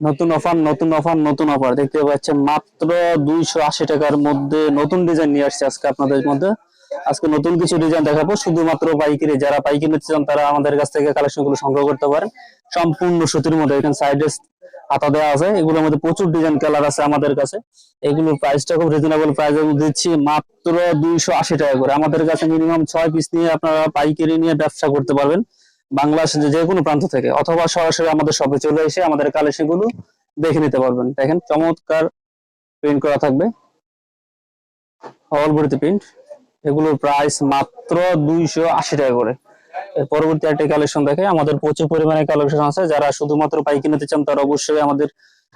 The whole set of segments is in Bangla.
নতুন অফার নতুন অফার নতুন অফার দেখতে পাচ্ছেন মাত্র দুইশো আশি টাকার মধ্যে নতুন ডিজাইন নিয়ে আসছে আজকে আপনাদের মধ্যে। আজকে নতুন কিছু ডিজাইন দেখাবো, শুধুমাত্র পাইকারি, যারা পাইকারি নিতে চান তারা আমাদের কাছ থেকে কালেকশনগুলো সংগ্রহ করতে পারেন। সম্পূর্ণ সুতির মধ্যে, এখানে সাইডে হাতা দেওয়া আছে, এগুলোর মধ্যে প্রচুর ডিজাইন কালার আছে আমাদের কাছে। এগুলোর প্রাইসটা খুব রিজনেবল প্রাইসে দিচ্ছি মাত্র দুইশো আশি টাকা করে। আমাদের কাছে মিনিমাম ছয় পিস নিয়ে আপনারা পাইকারি নিয়ে ব্যবসা করতে পারবেন। বাংলাদেশের যে কোনো প্রান্ত থেকে অথবা সরাসরি আমাদের শপে চলে এসে আমাদের কালেকশনগুলো দেখে নিতে পারবেন। দেখেন, চমৎকার প্রিন্ট করা থাকবে। অল বডিতে প্রিন্ট এগুলোর প্রাইস মাত্র দুইশো আশি টাকা করে। পরবর্তী একটা কালেকশন দেখে, আমাদের প্রচুর পরিমাণে কালেকশন আছে। যারা শুধুমাত্র পাইকি নিতে চান, তারা অবশ্যই আমাদের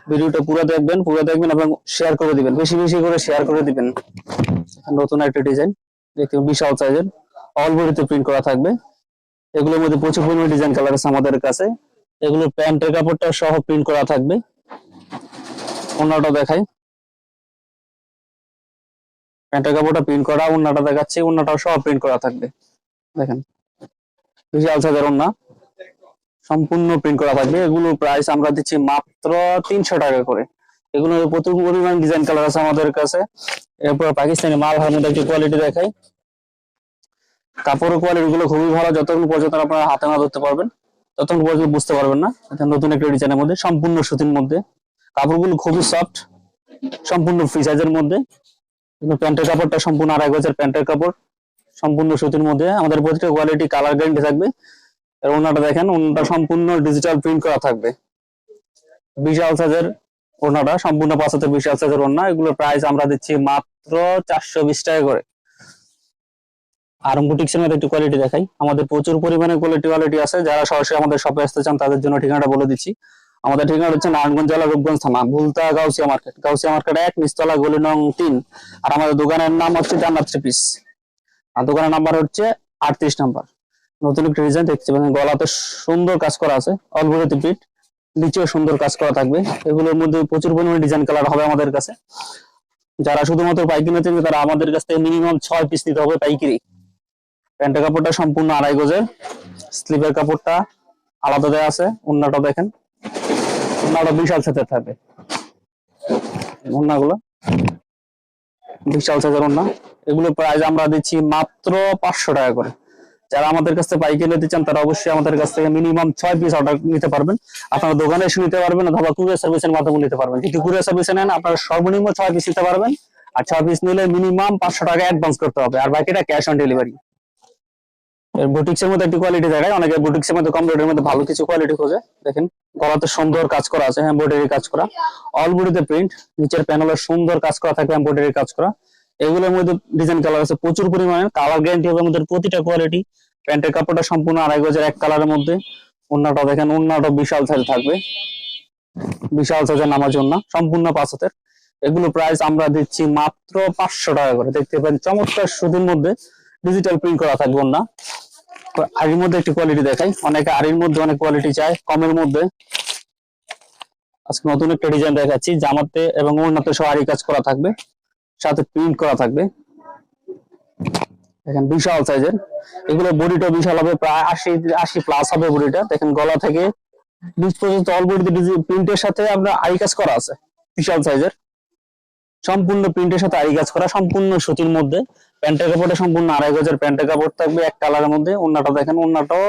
ভিডিওটা পুরো দেখবেন পুরো দেখবেন এবং শেয়ার করে দিবেন। বেশি বেশি করে শেয়ার করে দিবেন। নতুন একটা ডিজাইন দেখতে বিশাল সাইজের অল বডিতে প্রিন্ট করা থাকবে। এগুলোর মধ্যে প্রচুর পরিমাণে ডিজাইন কালার আছে আমাদের কাছে। এগুলো প্যান্টের কাপড়টা সহ প্রিন্ট করা থাকবে। অন্যটা দেখাই। প্যান্টের কাপড়টা প্রিন্ট করা অন্যটা দেখাচ্ছি অন্যটাও সহ প্রিন্ট করা থাকবে। দেখেন বিশাল সাইজের অন্য সম্পূর্ণ প্রিন্ট করা থাকবে। এগুলো প্রাইস আমরা দিচ্ছি মাত্র তিনশো টাকা করে। এগুলো প্রচুর পরিমাণ ডিজাইন কালার আছে আমাদের কাছে। এরপর পাকিস্তানি মাল হার মধ্যে একটি কোয়ালিটি দেখাই। কাপড়ের কোয়ালিটি গুলো খুবই ভালো যতক্ষণ পর্যন্ত আপনারা হাতে না ধরতে পারবেন ততক্ষণ পর্যন্ত বুঝতে পারবেন না। নতুন একটা ডিজাইনের মধ্যে, সম্পূর্ণ সুতির মধ্যে। কাপড়গুলো খুবই সফট সম্পূর্ণ ফ্রি সাইজের মধ্যে। প্যান্টের কাপড়টা সম্পূর্ণ আড়াই গজের প্যান্টের কাপড়, সম্পূর্ণ সুতির মধ্যে। আমাদের প্রতিটা কোয়ালিটি কালার গ্যারান্টি থাকবে। আর ওনাটা দেখেন ওনাটা সম্পূর্ণ ডিজিটাল প্রিন্ট করা থাকবে। বিশাল সাইজের ওনাটা সম্পূর্ণ পাঁচ পাঁচাতে বিশাল সাইজের ওনা এগুলোর প্রাইস আমরা দিচ্ছি মাত্র চারশো বিশ টাকা করে। আর কোয়ালিটি আমাদের প্রচুর আছে। যারা সরাসরি আমাদের চান, তাদের জন্য ঠিকানাটা বলে দিচ্ছি। আমাদের ঠিকানা হচ্ছে জেলা রূপগঞ্জ ভুলতা মার্কেট মার্কেট এক গলি তিন। আর আমাদের দোকানের নাম হচ্ছে পিস আর দোকানের নাম্বার হচ্ছে আটত্রিশ নতুন একটা ডিজাইন গলাতে সুন্দর কাজ করা আছে নিচেও সুন্দর কাজ করা থাকবে। এগুলোর মধ্যে প্রচুর পরিমাণে ডিজাইন কালার হবে আমাদের কাছে। যারা শুধুমাত্র পাইকারি তারা আমাদের কাছ থেকে মিনিমাম ছয় পিস নিতে হবে পাইকারি। প্যান্টের কাপড়টা সম্পূর্ণ আড়াই গজের স্লিভের কাপড়টা আলাদা দেওয়া আছে অন্যটা দেখেন। অন্যটা বিশাল সাইজের থাকবে। অন্যগুলো বিশাল সাইজের অন্য এগুলো প্রাইস আমরা দিচ্ছি মাত্র পাঁচশো টাকা করে। যারা আমাদের কাছ থেকে পাইকারি নিতে চান, তারা অবশ্যই আমাদের কাছ থেকে মিনিমাম ছয় পিস অর্ডার নিতে পারবেন। আপনারা দোকানে এসে নিতে পারবেন অথবা কুরিয়ার সার্ভিসের মাধ্যমে নিতে পারবেন। যদি কুরিয়ার সার্ভিসে নেন, আপনারা সর্বনিম্ন ছয় পিস নিতে পারবেন। আর ছয় পিস নিলে মিনিমাম পাঁচশো টাকা অ্যাডভান্স করতে হবে। আর বাকিটা ক্যাশ অন ডেলিভারি বুটিক্সের মধ্যে একটি কোয়ালিটি দেখায়। অনেকে বুটিক্সের মধ্যে কম রেটের মধ্যে ভালো কিছু কোয়ালিটি খোঁজে। দেখেন, গলাতে সুন্দর কাজ করা আছে। এমব্রয়ডারি কাজ করা। অল বডিতে প্রিন্ট নিচের প্যানেলের সুন্দর কাজ করা থাকে এমব্রয়ডারি কাজ করা। এগুলোর মধ্যে ডিজাইন কালার আছে প্রচুর পরিমাণে কালার গ্যারান্টি হবে আমাদের প্রতিটা কোয়ালিটি প্যান্টের কাপড়টা সম্পূর্ণ আড়াই গজের এক কালারের মধ্যে। ওন্নাটা দেখেন ওন্নাটা বিশাল সাইজ থাকবে। বিশাল সাইজের নামার জন্য সম্পূর্ণ পাঁচ হাতের। এগুলো প্রাইস আমরা দিচ্ছি মাত্র পাঁচশো টাকা করে। দেখতে পাবেন চমৎকার সুতির মধ্যে ডিজিটাল প্রিন্ট করা থাকবে তো আরির মধ্যে একটি কোয়ালিটি দেখাই। অনেকে আরির মধ্যে অনেক কোয়ালিটি চায় কমের মধ্যে। আজকে নতুন একটা ডিজাইন দেখাচ্ছি, জামাতে এবং ওড়নাতে সব আরি কাজ করা থাকবে। সাথে প্রিন্ট করা থাকবে। দেখেন বিশাল সাইজের এগুলো বডিটা বিশাল হবে, প্রায় আশি আশি প্লাস হবে বডিটা। দেখেন গলা থেকে নিচ পর্যন্ত অল বডিতে প্রিন্টের সাথে আপনার আরি কাজ করা আছে। বিশাল সাইজের সম্পূর্ণ প্রিন্টের সাথে আরি কাজ করা, সম্পূর্ণ সুতির মধ্যে। প্যান্টের কাপড়টা সম্পূর্ণ আড়াই গজের প্যান্টের কাপড় থাকবে, এক কালারের মধ্যে। ওন্নাটা দেখেন ওন্নাটাও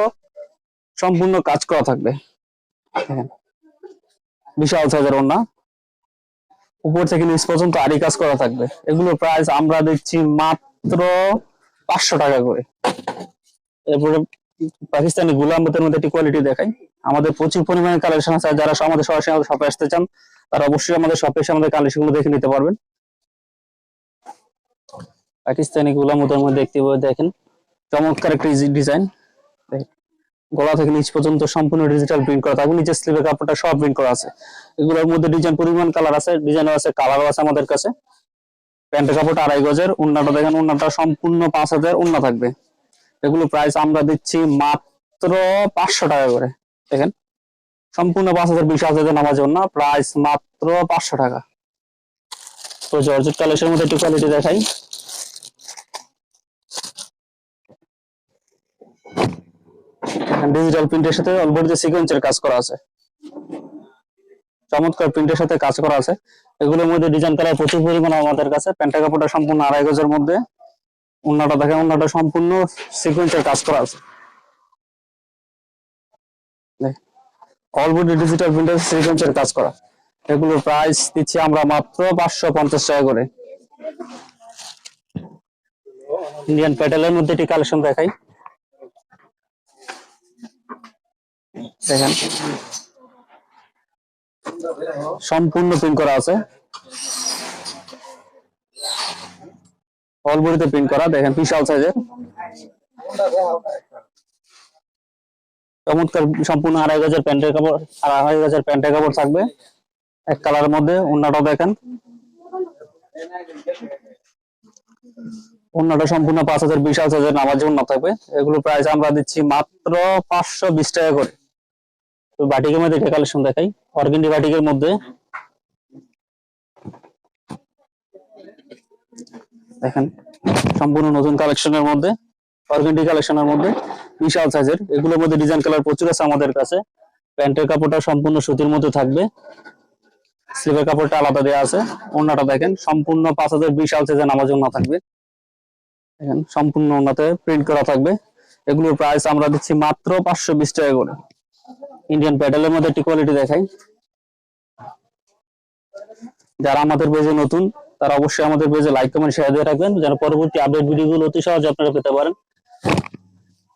সম্পূর্ণ কাজ করা থাকবে। দেখেন, বিশাল সাইজের ওন্না উপর থেকে নিচ পর্যন্ত আড়ি কাজ করা থাকবে। এগুলো প্রাইস আমরা দিচ্ছি মাত্র পাঁচশো টাকা করে। এরপরে পাকিস্তানি গুলামতের মধ্যে একটি কোয়ালিটি দেখাই। আমাদের প্রচুর পরিমাণে কালেকশন আছে। যারা আমাদের সরাসরি আমাদের শপে আসতে চান, তারা অবশ্যই আমাদের শপে এসে আমাদের কালেকশনগুলো দেখে নিতে পারবেন। পাকিস্তানি গুলামতের মধ্যে দেখতে দেখেন। চমৎকার একটা ডিজাইন। গলা থেকে নিচ পর্যন্ত সম্পূর্ণ ডিজিটাল প্রিন্ট করা। থাকবে নিচের স্লিভের কাপড়টা সব প্রিন্ট করা আছে। এগুলোর মধ্যে ডিজাইন পরিমাণ কালার আছে ডিজাইনও আছে কালারও আছে আমাদের কাছে। প্যান্টের কাপড়টা আড়াই গজের উন্নাটা দেখেন উন্নাটা সম্পূর্ণ পাঁচ হাজার উন্না থাকবে। এগুলো প্রাইস আমরা দিচ্ছি মাত্র পাঁচশো টাকা করে। দেখেন, সম্পূর্ণ পাঁচ হাজার, বিশ হাজার নামার জন্য প্রাইস মাত্র পাঁচশো টাকা। তো জর্জেট কালেকশনের মধ্যে একটু কোয়ালিটি দেখাই। ডিজিটাল প্রিন্টের সাথে অলবডি সিকোয়েন্সের কাজ করা আছে। চমৎকার প্রিন্টের সাথে কাজ করা আছে। এগুলোর মধ্যে ডিজাইন কালার প্রচুর পরিমাণ আমাদের কাছে। প্যান্টের কাপড়টা সম্পূর্ণ আড়াই গজের মধ্যে। অন্যটা দেখেন অন্যটা সম্পূর্ণ সিকোয়েন্সের কাজ করা আছে। অল ডিজিটাল প্রিন্টার সিকোয়েন্সের কাজ করা। এগুলোর প্রাইস দিচ্ছি আমরা মাত্র পাঁচশো পঞ্চাশ টাকা করে। ইন্ডিয়ান প্যাটেলের মধ্যে একটি কালেকশন দেখাই। দেখেন। সম্পূর্ণ প্রিন্ট করা আছে। অল বডিতে প্রিন্ট করা, দেখেন, বিশাল সাইজের চমৎকার সম্পূর্ণ আড়াই গজের প্যান্টের কাপড়, আড়াই গজের প্যান্টের কাপড় থাকবে। এক কালারের মধ্যে অন্যটাও দেখেন। অন্যটা সম্পূর্ণ পাঁচ হাজার বিশাল সাইজের নামার জন্য থাকবে। এগুলো প্রাইস আমরা দিচ্ছি মাত্র পাঁচশো বিশ টাকা করে। তো বাটিকের মধ্যে একটা কালেকশন দেখাই। অর্গেন্ডি বাটিকের মধ্যে। দেখেন, সম্পূর্ণ নতুন কালেকশনের মধ্যে অর্গেন্ডি কালেকশনের মধ্যে, বিশাল সাইজের এগুলোর মধ্যে ডিজাইন কালার প্রচুর আছে আমাদের কাছে। প্যান্টের কাপড়টা সম্পূর্ণ সুতির মধ্যে থাকবে। স্লিভের কাপড়টা আলাদা দেওয়া আছে। ওনাটা দেখেন, সম্পূর্ণ পাঁচ হাজার বিশাল সাইজের নামার জন্য থাকবে। দেখেন, সম্পূর্ণ ওনাতে প্রিন্ট করা থাকবে। এগুলোর প্রাইস আমরা দিচ্ছি মাত্র পাঁচশো বিশ টাকা করে। ইন্ডিয়ান প্যাডেলের মধ্যে একটি কোয়ালিটি দেখাই। যারা আমাদের পেজে নতুন, তারা অবশ্যই আমাদের পেজে লাইক কমেন্ট শেয়ার দিয়ে রাখবেন, যেন পরবর্তী আপডেট ভিডিওগুলো অতি সহজে আপনারা পেতে পারেন।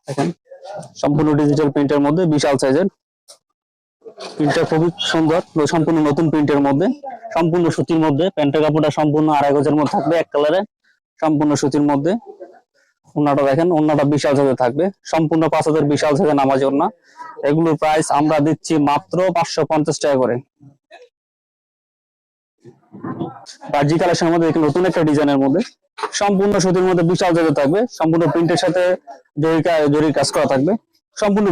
দেখেন, সম্পূর্ণ ডিজিটাল প্রিন্টের মধ্যে, বিশাল সাইজের প্রিন্টটা খুবই সুন্দর, সম্পূর্ণ নতুন প্রিন্টের মধ্যে। সম্পূর্ণ সুতির মধ্যে প্যান্টের কাপড়টা সম্পূর্ণ আড়াই গজের মধ্যে থাকবে এক কালারে সম্পূর্ণ সুতির মধ্যে। ওনাটা দেখেন, ওনাটা বিশাল সাইজে থাকবে। সম্পূর্ণ পাঁচ হাজার বিশাল সাইজে নামাজ ওনা এগুলোর প্রাইস আমরা দিচ্ছি মাত্র পাঁচশো পঞ্চাশ টাকা করে। নতুন একটা ডিজাইনের মধ্যে। সম্পূর্ণ সুতির মধ্যে বিশাল থাকবে। সম্পূর্ণ প্রিন্টের সাথে জরি জরির কাজ করা থাকবে। সম্পূর্ণ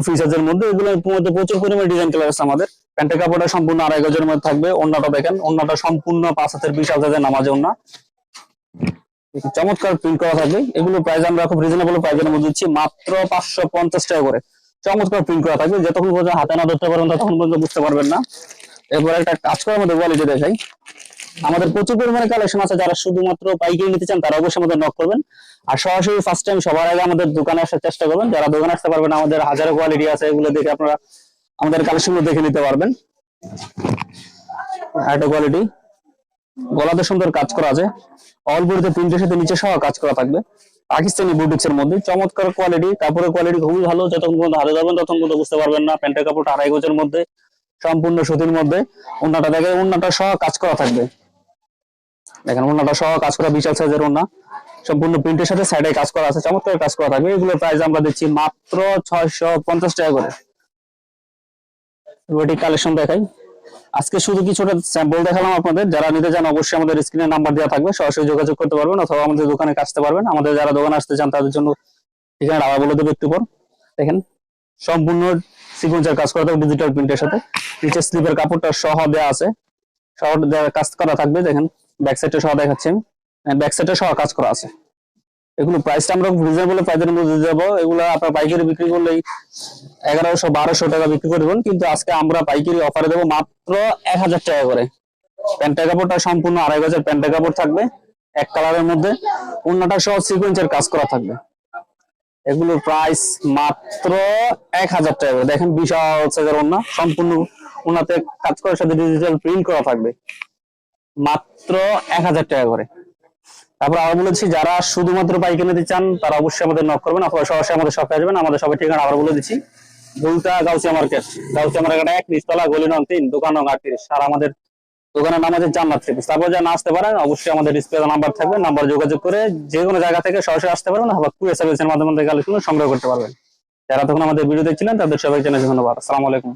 মধ্যে। এগুলোর মধ্যে প্রচুর পরিমাণে ডিজাইন আছে আমাদের। প্যান্টের কাপড়টা সম্পূর্ণ মধ্যে থাকবে। অন্যটা দেখেন অন্যটা সম্পূর্ণ পাঁচ হাতের বিশাল নামাজ ওনা চমৎকার প্রিন্ট করা থাকবে। এগুলো প্রাইস আমরা খুব রিজনেবল প্রাইসের মধ্যে দিচ্ছি মাত্র পাঁচশো পঞ্চাশ টাকা করে। চমৎকার প্রিন্ট করা থাকবে। যতক্ষণ পর্যন্ত হাতে না ধরতে পারবেন ততক্ষণ পর্যন্ত বুঝতে পারবেন না। এরপর একটা কাজ করার মধ্যে কোয়ালিটি দেখাই। আমাদের প্রচুর পরিমাণে কালেকশন আছে। যারা শুধুমাত্র পাইকারি নিতে চান, তারা অবশ্যই আমাদের নক করবেন। আর সরাসরি ফার্স্ট টাইম সবার আগে আমাদের দোকানে আসার চেষ্টা করবেন। যারা দোকানে আসতে পারবেন আমাদের হাজারো কোয়ালিটি আছে। এগুলো দেখে আপনারা আমাদের কালেকশন দেখে নিতে পারবেন। একটা কোয়ালিটি গলাতে সুন্দর কাজ করা আছে। অল বডিতে প্রিন্টের সাথে নিচে সহ কাজ করা থাকবে। পাকিস্তানি বুটিক্স এর মধ্যে। চমৎকার কোয়ালিটি কাপড়ের কোয়ালিটি খুবই ভালো। যতক্ষণ পর্যন্ত হাতে যাবেন, ততক্ষণ পর্যন্ত বুঝতে পারবেন না। প্যান্টের কাপড়টা আড়াই গজের মধ্যে, সম্পূর্ণ সুতির মধ্যে। ওন্নাটা দেখে ওন্নাটা সহ কাজ করা থাকবে। দেখেন ওন্নাটা সহ কাজ করা বিশাল সাইজের ওন্না সম্পূর্ণ প্রিন্টের সাথে সাইডে কাজ করা আছে। চমৎকার কাজ করা থাকবে। এগুলোর প্রাইস আমরা দিচ্ছি মাত্র ছয়শো পঞ্চাশ টাকা করে। কালেকশন দেখাই। আজকে শুধু কিছুটা স্যাম্পল দেখালাম আপনাদের। যারা নিতে চান অবশ্যই আমাদের স্ক্রিনে নাম্বার দেওয়া থাকবে। সরাসরি যোগাযোগ করতে পারবেন অথবা আমাদের দোকানে আসতে পারবেন। আমাদের যারা দোকানে আসতে চান, তাদের জন্য ঠিকানা আবার বলে দেবে একটু পর। দেখেন, সম্পূর্ণ সিকোয়েন্সের কাজ করা থাকবে ডিজিটাল প্রিন্টের সাথে। নিচে স্লিপের কাপড়টা সহ দেওয়া আছে। সহ কাজ করা থাকবে, দেখেন। ব্যাক সাইডে সহ দেখাচ্ছি আমি। ব্যাক সাইডে সহ কাজ করা আছে। এগুলো প্রাইসটা আমরা রিজনেবল প্রাইসের মধ্যে দিয়ে দেবো। এগুলো আপনার পাইকারি বিক্রি করলেই এগারোশো, বারোশো টাকা বিক্রি করবেন কিন্তু আজকে আমরা পাইকারি অফারে দেবো মাত্র এক হাজার টাকা করে। প্যান্টের কাপড়টা সম্পূর্ণ আড়াই গজের প্যান্টের কাপড় থাকবে, এক কালারের মধ্যে। অন্যটা সহ সিকোয়েন্সের কাজ করা থাকবে। এগুলোর প্রাইস মাত্র এক হাজার টাকা করে। দেখেন বিশাল সাইজের ওন্না সম্পূর্ণ ওনাতে কাজ করার সাথে ডিজিটাল প্রিন্ট করা থাকবে। মাত্র এক হাজার টাকা করে। তারপর আবার বলেছি, যারা শুধুমাত্র পাইকারি নিতে চান, তারা অবশ্যই আমাদের নক করবেন, অথবা সরাসরি আমাদের শপে আসবেন। আমাদের সবাই ঠিকানা আবার বলে দিচ্ছি ভুলতা গাউসিয়া মার্কেট গাউসিয়া মার্কেট এক নিচতলা গলি নং তিন, দোকান নং আটত্রিশ। আর আমাদের দোকানের নাম আছে জান্নাত ট্রিপিস তারপর যারা আসতে পারেন, অবশ্যই আমাদের ডিসপ্লে নাম্বার থাকবে নাম্বার যোগাযোগ করে যে কোনো জায়গা থেকে সরাসরি আসতে পারবেন, অথবা কুয়ে সার্ভিসের মাধ্যমে কালেকশন সংগ্রহ করতে পারবেন। যারা তখন আমাদের ভিডিও দেখছিলেন, তাদের সবাই জানাই ধন্যবাদ। আসসালামু আলাইকুম।